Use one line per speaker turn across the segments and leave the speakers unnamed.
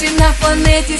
Γίνεται να φωνέτε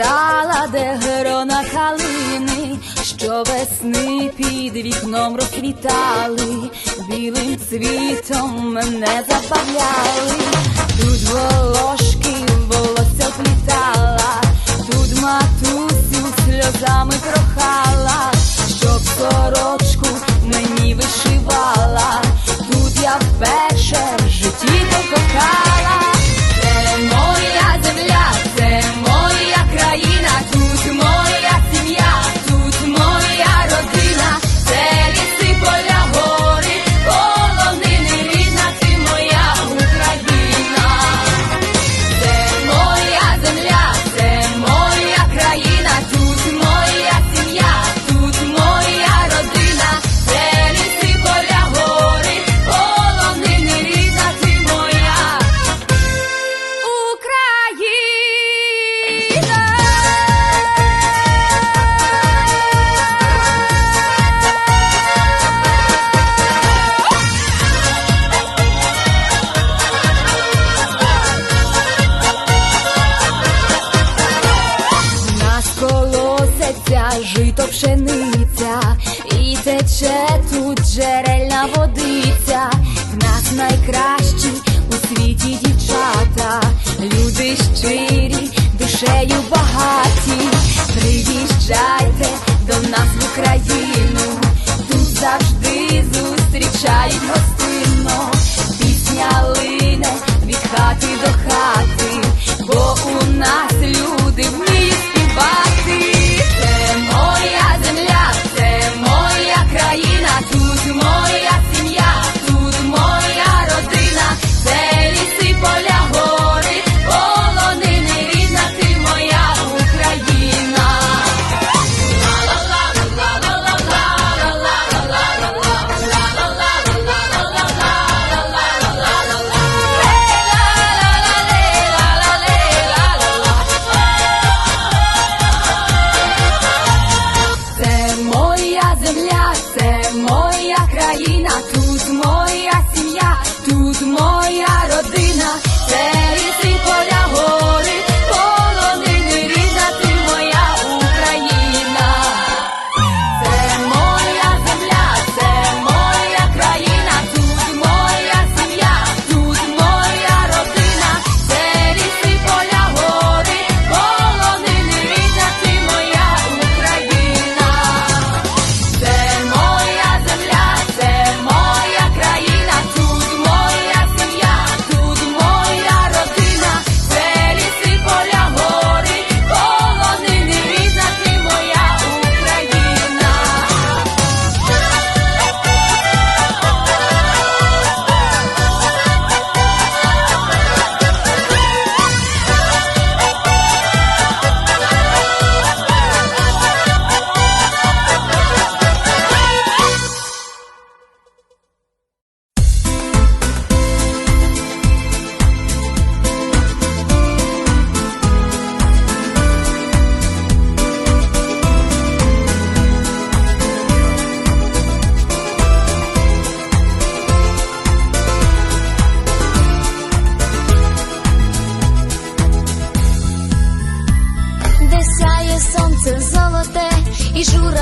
стала, де грона калини, що весни під вікном розквітали, білим цвітом мене забавляли, тут волошки волосся плітала, тут матусю сльозами прохала, щоб сорочку мені вишивала, тут я впевнена тече тут джерельна водиця, в нас найкращі у світі дівчата, люди щирі, душею багаті, приїжджайте до нас в Україну, тут завжди зустрічають гостинно.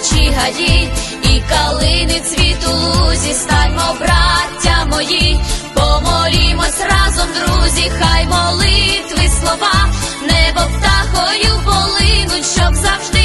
Заквітучі гаї і калини цвіту лузі, станьмо, браття мої, помолімось разом, друзі, хай молитви слова, небо птахою полинуть, щоб завжди